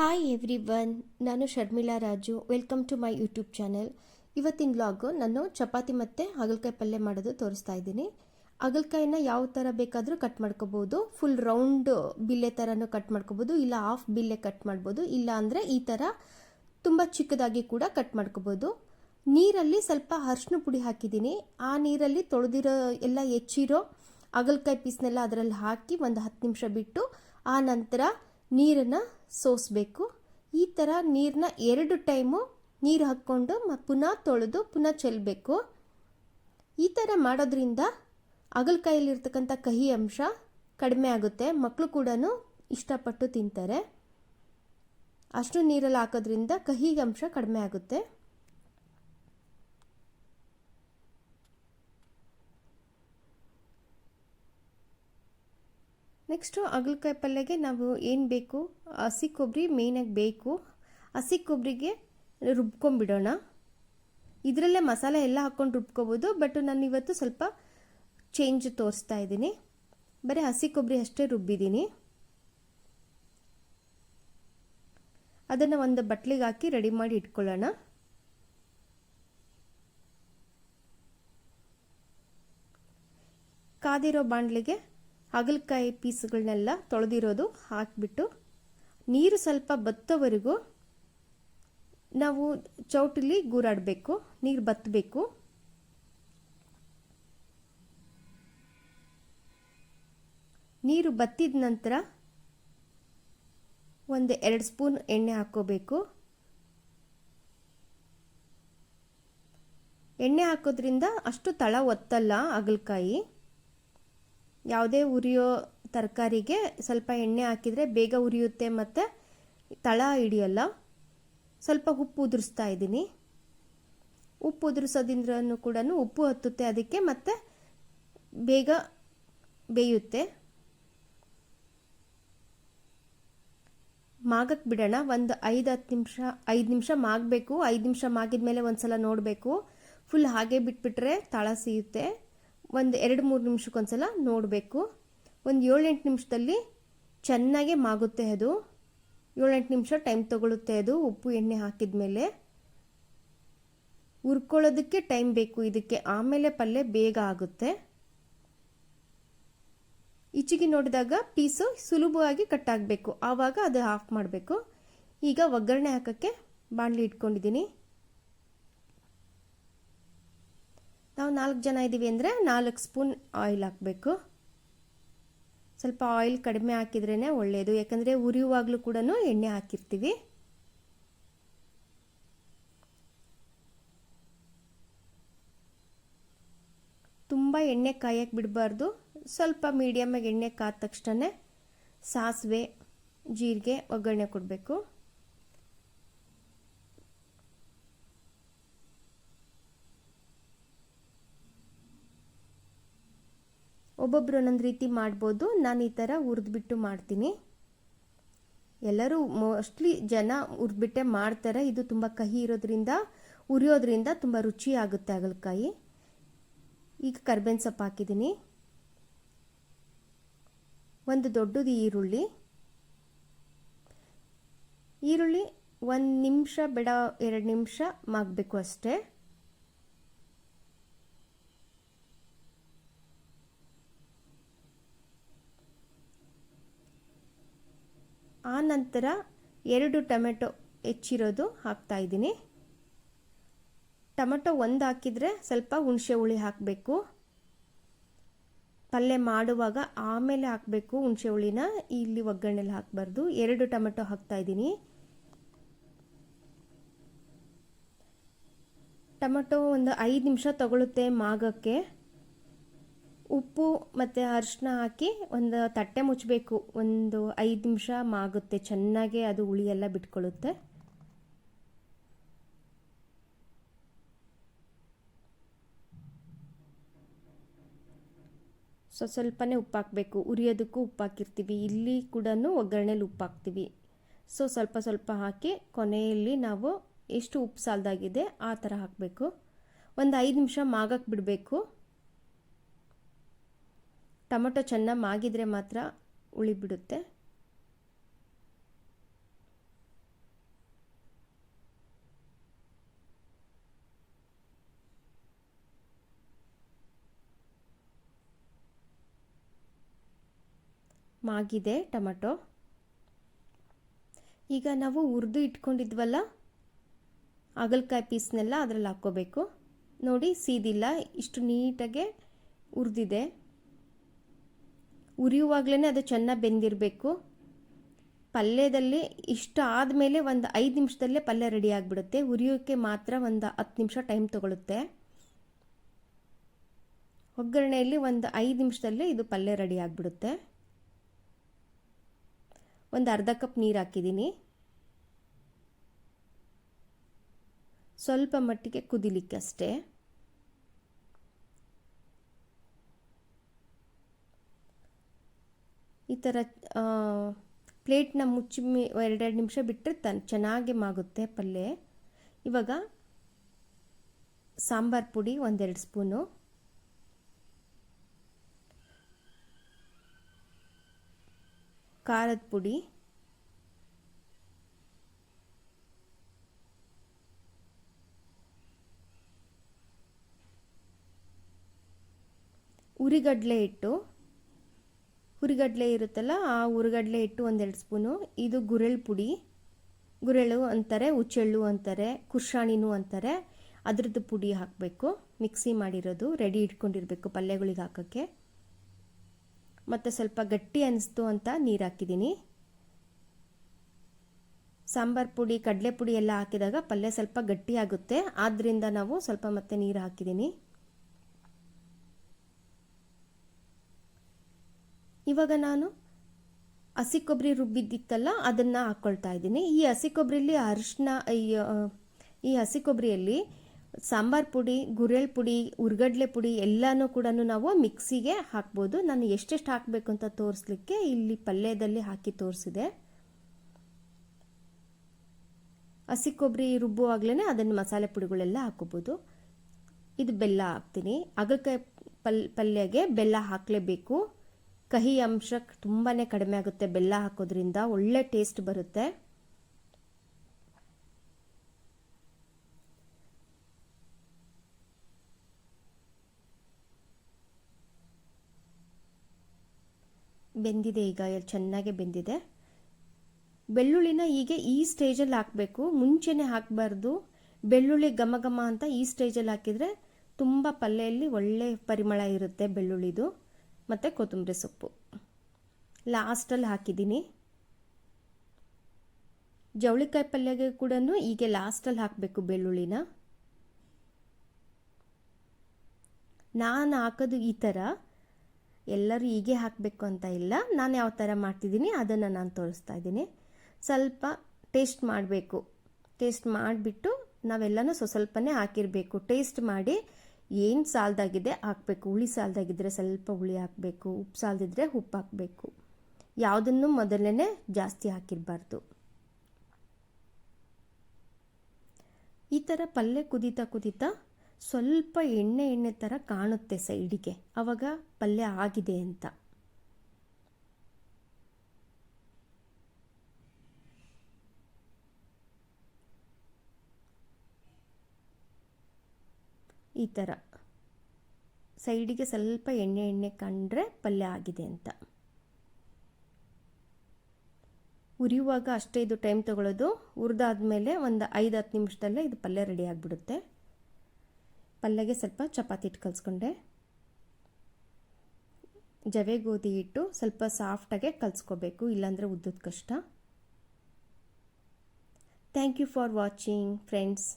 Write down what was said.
Hi everyone ನಾನು Sharmila Raju. Welcome to my YouTube channel ಇವತ್ತಿನ blog ನಾನು ಚಪಾತಿ ಮತ್ತು ಹಾಗಲಕಾಯಿ ಪಲ್ಯ ಮಾಡೋದು ತೋರಿಸ್ತಾ ಇದ್ದೀನಿ. ಹಾಗಲಕಾಯಿನ ಯಾವ ಥರ ಬೇಕಾದರೂ ಕಟ್ ಮಾಡ್ಕೋಬೋದು. ಫುಲ್ ರೌಂಡ್ ಬಿಲ್ಲೆ ಥರನೂ ಕಟ್ ಮಾಡ್ಕೋಬೋದು. ಇಲ್ಲ ಹಾಫ್ ಬಿಲ್ಲೆ ಕಟ್ ಮಾಡ್ಬೋದು. ಇಲ್ಲ ಅಂದರೆ ಈ ಥರ ತುಂಬ ಚಿಕ್ಕದಾಗಿ ಕೂಡ ಕಟ್ ಮಾಡ್ಕೋಬೋದು. ನೀರಲ್ಲಿ ಸ್ವಲ್ಪ ಅರ್ಶಿನ ಪುಡಿ ಹಾಕಿದ್ದೀನಿ. ಆ ನೀರಲ್ಲಿ ತೊಳೆದಿರೋ ಎಲ್ಲ ಹೆಚ್ಚಿರೋ ಹಾಗಲಕಾಯಿ ಪೀಸ್ನೆಲ್ಲ ಅದರಲ್ಲಿ ಹಾಕಿ ಒಂದು ಹತ್ತು ನಿಮಿಷ ಬಿಟ್ಟು ಆ ನಂತರ ನೀರನ್ನು ಸೋಸಬೇಕು. ಈ ಥರ ನೀರನ್ನ ಎರಡು ಟೈಮು ನೀರು ಹಾಕ್ಕೊಂಡು ಮ ಪುನಃ ತೊಳೆದು ಪುನಃ ಚೆಲ್ಲಬೇಕು ಈ ಥರ ಮಾಡೋದ್ರಿಂದ ಹಾಗಲಕಾಯಲ್ಲಿರ್ತಕ್ಕಂಥ ಕಹಿ ಅಂಶ ಕಡಿಮೆ ಆಗುತ್ತೆ. ಮಕ್ಕಳು ಕೂಡ ಇಷ್ಟಪಟ್ಟು ತಿಂತಾರೆ. ಅಷ್ಟು ನೀರಲ್ಲಿ ಹಾಕೋದ್ರಿಂದ ಕಹಿ ಅಂಶ ಕಡಿಮೆ ಆಗುತ್ತೆ. ನೆಕ್ಸ್ಟು ಹಾಗಲಕಾಯಿ ಪಲ್ಯಗೆ ನಾವು ಏನು ಬೇಕು? ಹಸಿ ಕೊಬ್ಬರಿ ಮೇಯ್ನಾಗಿ ಬೇಕು. ಹಸಿ ಕೊಬ್ಬರಿಗೆ ರುಬ್ಕೊಂಬಿಡೋಣ ಇದರಲ್ಲೇ ಮಸಾಲೆ ಎಲ್ಲ ಹಾಕ್ಕೊಂಡು ರುಬ್ಕೋಬೋದು ಬಟ್ ನಾನು ಇವತ್ತು ಸ್ವಲ್ಪ ಚೇಂಜ್ ತೋರಿಸ್ತಾ ಇದ್ದೀನಿ. ಬರೀ ಹಸಿ ಕೊಬ್ಬರಿ ಅಷ್ಟೇ ರುಬ್ಬಿದ್ದೀನಿ. ಅದನ್ನು ಒಂದು ಬಟ್ಲಿಗೆ ಹಾಕಿ ರೆಡಿ ಮಾಡಿ ಇಟ್ಕೊಳ್ಳೋಣ. ಕಾದಿರೋ ಬಾಣಲಿಗೆ ಹಾಗಲಕಾಯಿ ಪೀಸ್ಗಳನ್ನೆಲ್ಲ ತೊಳೆದಿರೋದು ಹಾಕಿಬಿಟ್ಟು ನೀರು ಸ್ವಲ್ಪ ಬತ್ತೋವರೆಗೂ ನಾವು ಚೌಟಲಿ ಗೂರಾಡಬೇಕು, ನೀರು ಬತ್ತಬೇಕು. ನೀರು ಬತ್ತಿದ ನಂತರ ಒಂದು ಎರಡು ಸ್ಪೂನ್ ಎಣ್ಣೆ ಹಾಕ್ಕೋಬೇಕು. ಎಣ್ಣೆ ಹಾಕೋದ್ರಿಂದ ಅಷ್ಟು ತಳ ಒತ್ತಲ್ಲ ಹಾಗಲಕಾಯಿ. ಯಾವುದೇ ಉರಿಯೋ ತರಕಾರಿಗೆ ಸ್ವಲ್ಪ ಎಣ್ಣೆ ಹಾಕಿದರೆ ಬೇಗ ಉರಿಯುತ್ತೆ ಮತ್ತು ತಳ ಹಿಡಿಯಲ್ಲ. ಸ್ವಲ್ಪ ಉಪ್ಪು ಉದುರಿಸ್ತಾ ಇದ್ದೀನಿ. ಉಪ್ಪು ಉದುರಿಸೋದಿಂದ್ರೂ ಕೂಡ ಉಪ್ಪು ಹತ್ತುತ್ತೆ ಅದಕ್ಕೆ ಮತ್ತು ಬೇಗ ಬೇಯುತ್ತೆ. ಮಾಗಕ್ಕೆ ಬಿಡೋಣ. ಒಂದು ಐದು ಹತ್ತು ನಿಮಿಷ, ಐದು ನಿಮಿಷ ಮಾಗಬೇಕು. ಐದು ನಿಮಿಷ ಮಾಗಿದ ಮೇಲೆ ಒಂದು ಸಲ ನೋಡಬೇಕು. ಫುಲ್ ಹಾಗೆ ಬಿಟ್ಬಿಟ್ರೆ ತಳ ಸಿಗುತ್ತೆ ಒಂದು ಎರಡು ಮೂರು ನಿಮಿಷಕ್ಕೊಂದ್ಸಲ ನೋಡಬೇಕು. ಒಂದು ಏಳೆಂಟು ನಿಮಿಷದಲ್ಲಿ ಚೆನ್ನಾಗೆ ಮಾಗುತ್ತೆ ಅದು. ಏಳೆಂಟು ನಿಮಿಷ ಟೈಮ್ ತಗೊಳ್ಳುತ್ತೆ ಅದು, ಉಪ್ಪು ಎಣ್ಣೆ ಹಾಕಿದ ಮೇಲೆ ಹುರ್ಕೊಳ್ಳೋದಕ್ಕೆ ಟೈಮ್ ಬೇಕು ಇದಕ್ಕೆ, ಆಮೇಲೆ ಪಲ್ಯ ಬೇಗ ಆಗುತ್ತೆ. ಈಚೆಗೆ ನೋಡಿದಾಗ ಪೀಸು ಸುಲಭವಾಗಿ ಕಟ್ ಆಗಬೇಕು. ಆವಾಗ ಅದು ಆಫ್ ಮಾಡಬೇಕು. ಈಗ ಒಗ್ಗರಣೆ ಹಾಕೋಕ್ಕೆ ಬಾಣಲಿ ಇಟ್ಕೊಂಡಿದ್ದೀನಿ. ನಾವು ನಾಲ್ಕು ಜನ ಇದ್ದೀವಿ ಅಂದರೆ ನಾಲ್ಕು ಸ್ಪೂನ್ ಆಯಿಲ್ ಹಾಕಬೇಕು. ಸ್ವಲ್ಪ ಆಯಿಲ್ ಕಡಿಮೆ ಹಾಕಿದ್ರೇ ಒಳ್ಳೆಯದು ಯಾಕಂದರೆ ಉರಿಯುವಾಗಲೂ ಕೂಡ ಎಣ್ಣೆ ಹಾಕಿರ್ತೀವಿ. ತುಂಬ ಎಣ್ಣೆ ಕಾಯಕ್ಕೆ ಬಿಡಬಾರ್ದು. ಸ್ವಲ್ಪ ಮೀಡಿಯಮಾಗಿ ಎಣ್ಣೆ ಕಾದ ತಕ್ಷಣ ಸಾಸಿವೆ, ಜೀರಿಗೆ, ಒಗ್ಗರಣೆ ಕೊಡಬೇಕು. ಒಬ್ಬೊಬ್ರು ಒಂದೊಂದು ರೀತಿ ಮಾಡ್ಬೋದು. ನಾನು ಈ ಥರ ಹುರಿದ್ಬಿಟ್ಟು ಮಾಡ್ತೀನಿ. ಎಲ್ಲರೂ ಮೋಸ್ಟ್ಲಿ ಜನ ಹುರಿದ್ಬಿಟ್ಟೆ ಮಾಡ್ತಾರೆ. ಇದು ತುಂಬ ಕಹಿ ಇರೋದ್ರಿಂದ ಉರಿಯೋದ್ರಿಂದ ತುಂಬ ರುಚಿ ಆಗುತ್ತೆ ಹಾಗಲಕಾಯಿ. ಈಗ ಕರ್ಬೇವಿನ ಸೊಪ್ಪು ಹಾಕಿದ್ದೀನಿ. ಒಂದು ದೊಡ್ಡದು ಈರುಳ್ಳಿ. ಈರುಳ್ಳಿ ಒಂದು ನಿಮಿಷ ಬೇಡ, ಎರಡು ನಿಮಿಷ ಮಾಗಬೇಕು ಅಷ್ಟೇ. ಆ ನಂತರ ಎರಡು ಟೊಮೆಟೊ ಹೆಚ್ಚಿರೋದು ಹಾಕ್ತಾ ಇದ್ದೀನಿ. ಟೊಮೆಟೊ ಒಂದು ಹಾಕಿದರೆ ಸ್ವಲ್ಪ ಹುಣಸೆ ಹುಳಿ ಹಾಕಬೇಕು. ಪಲ್ಯ ಮಾಡುವಾಗ ಆಮೇಲೆ ಹಾಕಬೇಕು ಹುಣಸೆ ಹುಳಿನ. ಇಲ್ಲಿ ಒಗ್ಗರಣೆಲಿ ಹಾಕಬಾರ್ದು. ಎರಡು ಟೊಮೆಟೊ ಹಾಕ್ತಾ ಇದ್ದೀನಿ. ಟೊಮೆಟೊ ಒಂದು ಐದು ನಿಮಿಷ ತಗೊಳುತ್ತೆ ಮಾಗಕ್ಕೆ. ಉಪ್ಪು ಮತ್ತು ಅರಿಶಿನ ಹಾಕಿ ಒಂದು ತಟ್ಟೆ ಮುಚ್ಚಬೇಕು. ಒಂದು ಐದು ನಿಮಿಷ ಮಾಗುತ್ತೆ. ಚೆನ್ನಾಗಿ ಅದು ಹುಳಿ ಎಲ್ಲ ಬಿಟ್ಕೊಳ್ಳುತ್ತೆ. ಸೊ, ಸ್ವಲ್ಪನೇ ಉಪ್ಪು ಹಾಕಬೇಕು. ಉರಿಯೋದಕ್ಕೂ ಉಪ್ಪು ಹಾಕಿರ್ತೀವಿ. ಇಲ್ಲಿ ಕೂಡ ಒಗ್ಗರಣೆಲಿ ಉಪ್ಪು ಹಾಕ್ತೀವಿ. ಸೊ, ಸ್ವಲ್ಪ ಸ್ವಲ್ಪ ಹಾಕಿ ಕೊನೆಯಲ್ಲಿ ನಾವು ಎಷ್ಟು ಉಪ್ಪು ಸಾಲದಾಗಿದೆ ಆ ಥರ ಹಾಕಬೇಕು. ಒಂದು ಐದು ನಿಮಿಷ ಮಾಗಕ್ಕೆ ಬಿಡಬೇಕು. ಟೊಮೊಟೊ ಚೆನ್ನಾಗಿ ಮಾಗಿದರೆ ಮಾತ್ರ ಉಳಿಬಿಡುತ್ತೆ. ಮಾಗಿದೆ ಟೊಮೊಟೊ. ಈಗ ನಾವು ಹುರಿದು ಇಟ್ಕೊಂಡಿದ್ವಲ್ಲ, ಹಾಗಲಕಾಯಿ ಪೀಸ್ನೆಲ್ಲ ಅದರಲ್ಲಿ ಹಾಕ್ಕೋಬೇಕು. ನೋಡಿ ಸೀದಿಲ್ಲ, ಇಷ್ಟು ನೀಟಾಗೆ ಹುರಿದಿದೆ. ಉರಿಯುವಾಗಲೇ ಅದು ಚೆನ್ನಾಗಿ ಬೆಂದಿರಬೇಕು. ಪಲ್ಯದಲ್ಲಿ ಇಷ್ಟು ಆದಮೇಲೆ ಒಂದು ಐದು ನಿಮಿಷದಲ್ಲೇ ಪಲ್ಯ ರೆಡಿ ಆಗಿಬಿಡುತ್ತೆ. ಉರಿಯೋಕ್ಕೆ ಮಾತ್ರ ಒಂದು ಹತ್ತು ನಿಮಿಷ ಟೈಮ್ ತೊಗೊಳುತ್ತೆ. ಒಗ್ಗರಣೆಯಲ್ಲಿ ಒಂದು ಐದು ನಿಮಿಷದಲ್ಲೇ ಇದು ಪಲ್ಯ ರೆಡಿ ಆಗಿಬಿಡುತ್ತೆ. ಒಂದು ಅರ್ಧ ಕಪ್ ನೀರು ಹಾಕಿದ್ದೀನಿ ಸ್ವಲ್ಪ ಮಟ್ಟಿಗೆ ಕುದಿಲಿಕ್ಕೆ ಅಷ್ಟೇ ಈ ಥರ ಪ್ಲೇಟ್ನ ಮುಚ್ಚಿ ಎರಡೆರಡು ನಿಮಿಷ ಬಿಟ್ಟರೆ ತನ್, ಚೆನ್ನಾಗಿ ಮಾಗುತ್ತೆ ಪಲ್ಯ. ಇವಾಗ ಸಾಂಬಾರು ಪುಡಿ ಒಂದೆರಡು ಸ್ಪೂನು. ಖಾರದ ಪುಡಿ. ಉರಿಗಡಲೆ ಹಿಟ್ಟು. ಹುರಿಗಡಲೆ ಇರುತ್ತಲ್ಲ, ಆ ಹುರಿಗಡಲೆ ಇಟ್ಟು ಒಂದೆರಡು ಸ್ಪೂನು. ಇದು ಗುರೆಳ್ ಪುಡಿ. ಗುರೆಳು ಅಂತಾರೆ ಉಚ್ಚೆಳ್ಳು ಅಂತಾರೆ ಕುರ್ಷಾಣಿನೂ ಅಂತಾರೆ. ಅದರದ್ದು ಪುಡಿ ಹಾಕಬೇಕು. ಮಿಕ್ಸಿ ಮಾಡಿರೋದು, ರೆಡಿ ಇಟ್ಕೊಂಡಿರಬೇಕು ಪಲ್ಯಗಳಿಗೆ ಹಾಕೋಕ್ಕೆ. ಮತ್ತು ಸ್ವಲ್ಪ ಗಟ್ಟಿ ಅನಿಸ್ತು ಅಂತ ನೀರು ಹಾಕಿದ್ದೀನಿ ಸಾಂಬಾರು ಪುಡಿ, ಕಡಲೆ ಪುಡಿ ಎಲ್ಲ ಹಾಕಿದಾಗ ಪಲ್ಯ ಸ್ವಲ್ಪ ಗಟ್ಟಿಯಾಗುತ್ತೆ ಆದ್ದರಿಂದ ನಾವು ಸ್ವಲ್ಪ ಮತ್ತೆ ನೀರು ಹಾಕಿದ್ದೀನಿ ಇವಾಗ ನಾನು ಹಸಿ ಕೊಬ್ಬರಿ ರುಬ್ಬಿದ್ದಿತ್ತಲ್ಲ, ಅದನ್ನು ಹಾಕ್ಕೊಳ್ತಾ ಇದ್ದೀನಿ. ಈ ಹಸಿ ಕೊಬ್ಬರಿಲಿ ಅರಿಶಿನ, ಈ ಹಸಿ ಕೊಬ್ಬರಿಯಲ್ಲಿ ಸಾಂಬಾರ್ ಪುಡಿ ಗುರೆಳ್ ಪುಡಿ ಉರ್ಗಡ್ಲೆ ಪುಡಿ ಎಲ್ಲನೂ ಕೂಡ ನಾವು ಮಿಕ್ಸಿಗೆ ಹಾಕ್ಬೋದು. ನಾನು ಎಷ್ಟೆಷ್ಟು ಹಾಕಬೇಕು ಅಂತ ತೋರಿಸ್ಲಿಕ್ಕೆ ಇಲ್ಲಿ ಪಲ್ಯದಲ್ಲಿ ಹಾಕಿ ತೋರಿಸಿದೆ. ಹಸಿ ಕೊಬ್ಬರಿ ರುಬ್ಬುವಾಗಲೇ ಅದನ್ನು ಮಸಾಲೆ ಪುಡಿಗಳೆಲ್ಲ ಹಾಕೋಬೋದು ಇದು ಬೆಲ್ಲ ಹಾಕ್ತೀನಿ. ಅಗಲಕಾಯಿ ಪಲ್, ಪಲ್ಯಗೆ ಬೆಲ್ಲ ಹಾಕಲೇಬೇಕು. ಕಹಿ ಅಂಶ ತುಂಬಾ ಕಡಿಮೆ ಆಗುತ್ತೆ. ಬೆಲ್ಲ ಹಾಕೋದ್ರಿಂದ ಒಳ್ಳೆ ಟೇಸ್ಟ್ ಬರುತ್ತೆ. ಬೆಂದಿದೆ ಈಗ, ಚೆನ್ನಾಗಿ ಬೆಂದಿದೆ. ಬೆಳ್ಳುಳ್ಳಿನ ಹೀಗೆ ಈ ಸ್ಟೇಜಲ್ಲಿ ಹಾಕಬೇಕು. ಮುಂಚೆನೇ ಹಾಕಬಾರ್ದು. ಬೆಳ್ಳುಳ್ಳಿ ಘಮ ಘಮ ಅಂತ ಈ ಸ್ಟೇಜಲ್ಲಿ ಹಾಕಿದರೆ ತುಂಬ ಪಲ್ಯಲ್ಲಿ ಒಳ್ಳೆ ಪರಿಮಳ ಇರುತ್ತೆ ಬೆಳ್ಳುಳ್ಳಿದು. ಮತ್ತು ಕೊತ್ತಂಬರಿ ಸೊಪ್ಪು. ಲಾಸ್ಟಲ್ಲಿ ಹಾಕಿದ್ದೀನಿ. ಜವಳಿಕಾಯಿ ಪಲ್ಯಗೆ ಕೂಡ ಹೀಗೆ ಲಾಸ್ಟಲ್ಲಿ ಹಾಕಬೇಕು ಬೆಳ್ಳುಳ್ಳಿನ. ನಾನು ಹಾಕೋದು ಈ ಥರ. ಎಲ್ಲರೂ ಹೀಗೆ ಹಾಕಬೇಕು ಅಂತ ಇಲ್ಲ. ನಾನು ಯಾವ ಥರ ಮಾಡ್ತಿದ್ದೀನಿ ಅದನ್ನು ನಾನು ತೋರಿಸ್ತಾ ಇದ್ದೀನಿ. ಸ್ವಲ್ಪ ಟೇಸ್ಟ್ ಮಾಡಬೇಕು. ಟೇಸ್ಟ್ ಮಾಡಿಬಿಟ್ಟು ನಾವೆಲ್ಲನೂ ಸ್ವಸ್ವಲ್ಪನೇ ಹಾಕಿರಬೇಕು. ಟೇಸ್ಟ್ ಮಾಡಿ ಏನು ಸಾಲದಾಗಿದೆ ಹಾಕಬೇಕು? ಹುಳಿ ಸಾಲದಾಗಿದ್ದರೆ ಸ್ವಲ್ಪ ಹುಳಿ ಹಾಕಬೇಕು, ಉಪ್ಪು ಸಾಲದಿದ್ದರೆ ಉಪ್ಪು ಹಾಕಬೇಕು. ಯಾವುದನ್ನು ಮೊದಲನೇ ಜಾಸ್ತಿ ಹಾಕಿರಬಾರ್ದು. ಈ ಥರ ಪಲ್ಯ ಕುದೀತಾ ಕುದೀತಾ ಸ್ವಲ್ಪ ಎಣ್ಣೆ ಎಣ್ಣೆ ಥರ ಕಾಣುತ್ತೆ ಸೈಡಿಗೆ. ಆವಾಗ ಪಲ್ಯ ಆಗಿದೆ ಅಂತ. ಈ ಥರ. ಸೈಡಿಗೆ ಸ್ವಲ್ಪ ಎಣ್ಣೆ ಎಣ್ಣೆ ಕಂಡ್ರೆ ಪಲ್ಯ ಆಗಿದೆ ಅಂತ. ಉರಿಯುವಾಗ ಅಷ್ಟೇ ಇದು ಟೈಮ್ ತಗೊಳ್ಳೋದು. ಹುರಿದಾದ್ಮೇಲೆ ಒಂದು ಐದು, ಹತ್ತು ನಿಮಿಷದಲ್ಲೇ ಇದು ಪಲ್ಯ ರೆಡಿ ಆಗಿಬಿಡುತ್ತೆ. ಪಲ್ಯಗೆ ಸ್ವಲ್ಪ ಚಪಾತಿ ಹಿಟ್ಟು ಕಲಿಸ್ಕೊಂಡೆ. ಜವೆ, ಗೋಧಿ ಹಿಟ್ಟು ಸ್ವಲ್ಪ ಸಾಫ್ಟಾಗೆ ಕಲಿಸ್ಕೋಬೇಕು, ಇಲ್ಲಾಂದರೆ ಉದ್ದದ ಕಷ್ಟ. Thank you for watching friends